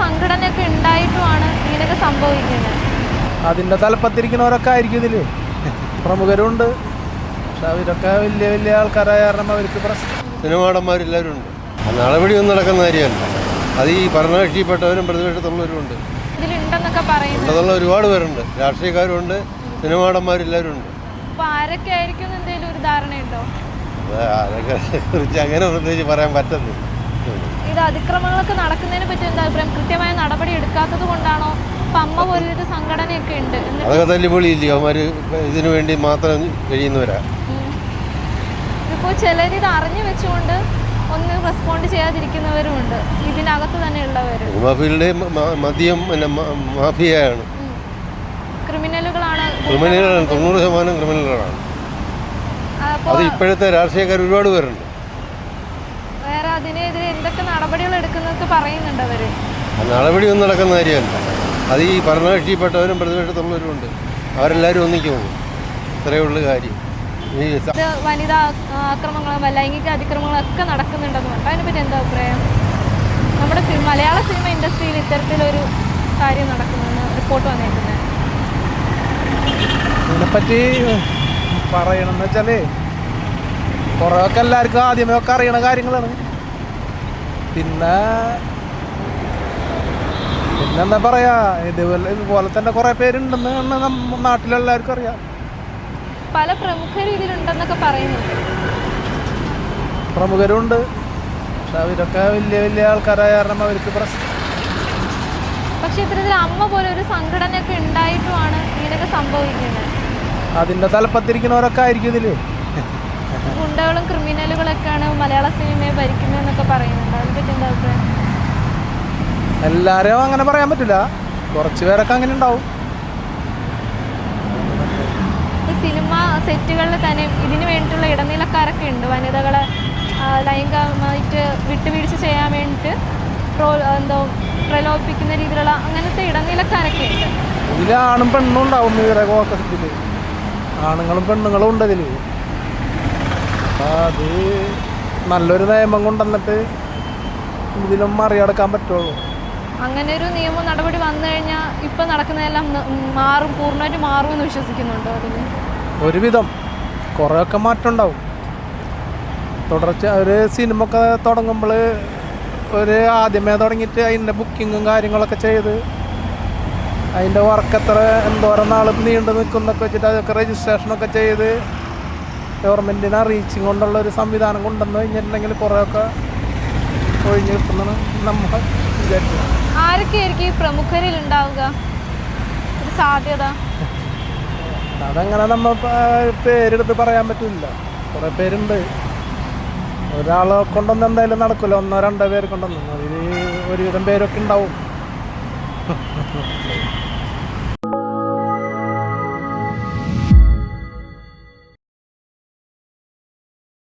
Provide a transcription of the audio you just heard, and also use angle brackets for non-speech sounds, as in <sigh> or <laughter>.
സംഘടനയൊക്കെ ഉണ്ടായിട്ടുമാണ് ഇങ്ങനെയൊക്കെ സംഭവിക്കുന്നത്. അതിന്റെ തലപ്പത്തിരിക്കുന്നവരൊക്കെ ആയിരിക്കും ഇതിൽ പ്രമുഖരുണ്ട്. പക്ഷെ അവരൊക്കെ വലിയ വലിയ ആൾക്കാരായ കാരണം അവർക്ക് പ്രശ്നം. സിനിമാടന്മാരെല്ലാവരും ഉണ്ട്. നടപടി ഒന്നും നടക്കുന്ന കാര്യമല്ല. അത് ഈ ഭരണകക്ഷിപ്പെട്ടവരും പ്രതിപക്ഷത്തുള്ളവരും ഉണ്ട് ഇതിലുണ്ടെന്നൊക്കെ ഒരുപാട് പേരുണ്ട്. രാഷ്ട്രീയക്കാരുണ്ട് സിനിമാടന്മാരെല്ലാവരും ഉണ്ട്. അപ്പൊ ആരൊക്കെ ആയിരിക്കും എന്തെങ്കിലും ഒരു ധാരണയുണ്ടോ? അത് അതൊക്കെ കുറിച്ച് അങ്ങനെ പ്രത്യേകിച്ച് പറയാൻ പറ്റുന്നില്ല ഇത് അതിക്രമങ്ങളൊക്കെ നടക്കുന്നതിനെ പറ്റി എന്താ അഭിപ്രായം? കൃത്യമായ നടപടി എടുക്കാത്തത് കൊണ്ടാണോ? ഇപ്പൊ അമ്മ പോലൊരു സംഘടനയൊക്കെ ഉണ്ട്. അതൊക്കെ തല്ലിപ്പൊളിയില്ലേ അവന്മാർ ഇതിനു വേണ്ടി മാത്രം കഴിയുന്നവരാ. ഇപ്പോ ചിലർ ഇത് അറിഞ്ഞു വെച്ചുകൊണ്ട് ഒന്ന് റെസ്പോണ്ട് ചെയ്യാതിരിക്കുന്നവരുമുണ്ട് ഇതിനകത്ത് തന്നെ ഉള്ളവരും. സിനിമാ ഫീൽഡ് മ- മദ്യം മാഫിയയാണ്. ക്രിമിനലുകളാണ് ക്രിമിനലുകളാണ്. തൊണ്ണൂറ് ശതമാനം ക്രിമിനലുകളാണ്. അത് ഇപ്പോഴത്തെ രാഷ്ട്രീയക്കാർ ഒരുപാട് പേരുണ്ട്. അതിനെതിരെ എന്തൊക്കെ നടപടികൾ എടുക്കുന്നൊക്കെ പറയുന്നുണ്ട് അവർ. നടപടി നടപടിയൊന്നും നടക്കുന്ന കാര്യമല്ല. അത് ഈ ഭരണകക്ഷിപ്പെട്ടവരും പ്രതിപക്ഷത്തുള്ളവരും ഉണ്ട്. അവരെല്ലാവരും ഒന്നിക്ക് പോകും. ഇത്രയേ ഉള്ളൂ കാര്യം. ഈ വനിതാ ആക്രമണങ്ങളും ലൈംഗിക അതിക്രമങ്ങളും ഒക്കെ നടക്കുന്നുണ്ടെന്ന് പറഞ്ഞു അതിനെപ്പറ്റി എന്താ അഭിപ്രായം? നമ്മുടെ മലയാള സിനിമ ഇൻഡസ്ട്രിയിൽ ഇത്തരത്തിലൊരു കാര്യം നടക്കുന്നെന്ന് റിപ്പോർട്ട് വന്നിട്ടുണ്ട് ഇതിനെപ്പറ്റി പറയണമെന്ന് വെച്ചാൽ കുറേയൊക്കെ എല്ലാവർക്കും ആദ്യമേ ഒക്കെ അറിയണ കാര്യങ്ങളാണ്. പിന്നെ പിന്നെന്താ പറയാ ഇതുപോലെ ഇതുപോലെ തന്നെ കുറെ പേരുണ്ടെന്ന് നാട്ടിലെല്ലാവർക്കും അറിയാം. പല പ്രമുഖരും ഇതിലുണ്ടെന്നൊക്കെ പറയുന്നുണ്ട്. പ്രമുഖരുണ്ട്. പക്ഷെ അവരൊക്കെ വലിയ വലിയ ആൾക്കാരായ കാരണം അവർക്ക് പ്രശ്നം. പക്ഷെ ഇത്തരത്തിൽ അമ്മ പോലെ ഒരു സംഘടനയൊക്കെ ഉണ്ടായിട്ടുമാണ് ഇങ്ങനെയൊക്കെ സംഭവിക്കുന്നത്. അതിന്റെ തലപ്പത്തിരിക്കുന്നവരൊക്കെ ആയിരിക്കും ഇതിൽ. ഗുണ്ടകളും ക്രിമിനലുകളൊക്കെയാണ് മലയാള സിനിമയെ ഭരിക്കുന്നതെന്നൊക്കെ പറയുന്നുണ്ട്. അതിനെപ്പറ്റി എന്താ അഭിപ്രായം? എല്ലാവരെയും അങ്ങനെ പറയാൻ പറ്റില്ല. കുറച്ച് പേരൊക്കെ അങ്ങനെ ഉണ്ടാവും. സിനിമ സെറ്റുകളിൽ തന്നെ ഇതിന് വേണ്ടിയിട്ടുള്ള ഇടനിലക്കാരൊക്കെ ഉണ്ട്. വനിതകളെ ആ, ലൈംഗികമായിട്ട് വിട്ടുവീഴ്ച ചെയ്യാൻ വേണ്ടിയിട്ട് പ്രോ എന്തോ പ്രലോഭിപ്പിക്കുന്ന രീതിയിലുള്ള അങ്ങനത്തെ ഇടനിലക്കാരൊക്കെ ഉണ്ട്. ഇതിലാണും ആണും പെണ്ണും ഉണ്ടാവും ഇവരെ ആണുങ്ങളും പെണ്ണുങ്ങളും ഉണ്ട് അപ്പം അത് നല്ലൊരു നിയമം കൊണ്ടുവന്നിട്ട് ഇതിലും മറികടക്കാൻ പറ്റുള്ളൂ. അങ്ങനെ ഒരു നിയമ നടപടി വന്നു കഴിഞ്ഞാൽ ഇപ്പൊ നടക്കുന്നതെല്ലാം മാറും പൂർണമായിട്ട് മാറുമെന്ന് വിശ്വസിക്കുന്നുണ്ടോ അതിന്? ഒരുവിധം. കുറേയൊക്കെ മാറ്റം ഉണ്ടാവും തുടർച്ച ഒരു സിനിമ ഒക്കെ തുടങ്ങുമ്പോൾ ഒരു ആദ്യമേ തുടങ്ങിയിട്ട് അതിന്റെ ബുക്കിങ്ങും കാര്യങ്ങളൊക്കെ ചെയ്ത് അതിന്റെ വർക്ക് എത്ര എന്തോരം നാളും നീണ്ടു നിൽക്കുന്നൊക്കെ വെച്ചിട്ട് അതൊക്കെ രജിസ്ട്രേഷനൊക്കെ ചെയ്ത് ഗവൺമെന്റിനെ അറിയിച്ചും കൊണ്ടുള്ള ഒരു സംവിധാനം കൊണ്ടുവന്ന് കഴിഞ്ഞിട്ടുണ്ടെങ്കിൽ കുറേയൊക്കെ ഒഴിഞ്ഞു കിട്ടുന്നതാണ് നമ്മൾ വിചാരിക്കുന്നത്. ആരൊക്കെയായിരിക്കും ഈ പ്രമുഖരിൽ ഉണ്ടാവുക? ഒരു സാധ്യത. അതങ്ങനെ നമ്മൾ പേരെടുത്ത് പറയാൻ പറ്റില്ല. കുറേ പേരുണ്ട്. ഒരാളെ കൊണ്ടൊന്നും എന്തായാലും നടക്കില്ല. ഒന്നോ രണ്ടോ പേര് കൊണ്ടൊന്നും അതിൽ ഒരുവിധം പേരൊക്കെ ഉണ്ടാവും. <laughs>